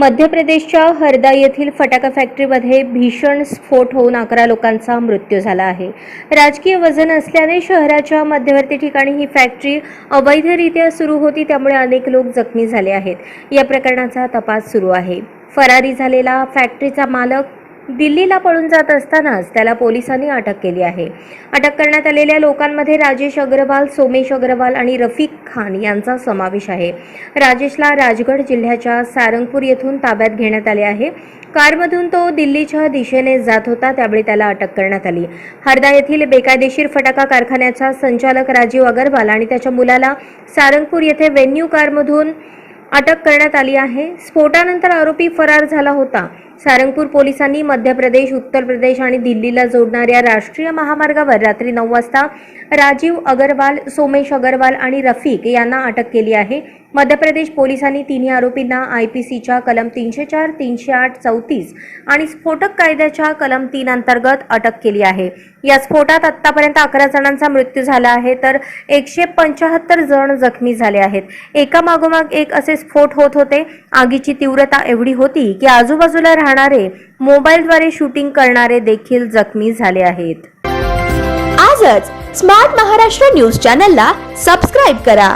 मध्य प्रदेशच्या हरदा येथील फटाका फॅक्टरीमध्ये भीषण स्फोट होऊन अकरा लोकांचा मृत्यू झाला आहे. राजकीय वजन असल्याने शहराच्या मध्यवर्ती ठिकाणी ही फॅक्टरी अवैधरित्या सुरू होती त्यामुळे अनेक लोक जखमी झाले आहेत. या प्रकरणाचा तपास सुरू आहे. फरारी झालेला फॅक्टरीचा मालक दिल्लीला पळून जात असतानाच त्याला पोलिसांनी अटक केली आहे. अटक करण्यात आलेल्या लोकांमध्ये राजेश अग्रवाल सोमेश अग्रवाल आणि रफिक खान यांचा समावेश आहे. राजेशला राजगड जिल्ह्याच्या सारंगपूर येथून ताब्यात घेण्यात आले आहे. कारमधून तो दिल्लीच्या दिशेने जात होता त्यावेळी त्याला अटक करण्यात आली. हरदा येथील बेकायदेशीर फटाका कारखान्याचा संचालक राजीव अग्रवाल आणि त्याच्या मुलाला सारंगपूर येथे वेन्यू कारमधून अटक करण्यात आली आहे. स्फोटानंतर आरोपी फरार झाला होता. सारंगपूर पोलिसांनी मध्य प्रदेश उत्तर प्रदेश आणि दिल्लीला जोडणाऱ्या राष्ट्रीय महामार्गावर रात्री नऊ वाजता राजीव अगरवाल सोमेश अगरवाल आणि रफिक यांना अटक केली आहे. मध्य प्रदेश पोलिसांनी तिन्ही आरोपींना आय पी सीच्या कलम तीनशे चार तीनशे आठ चौतीस आणि स्फोटक कायद्याच्या कलम तीन अंतर्गत अटक केली आहे. या स्फोटात आतापर्यंत अकरा जणांचा मृत्यू झाला आहे तर एकशे पंचाहत्तर जण जखमी झाले आहेत. एका मागोमाग एक असे स्फोट होत होते. आगीची तीव्रता एवढी होती की आजूबाजूला राहणारे मोबाईलद्वारे शूटिंग करणारे देखील जखमी झाले आहेत. आजच स्मार्ट महाराष्ट्र न्यूज चॅनलला सबस्क्राईब करा.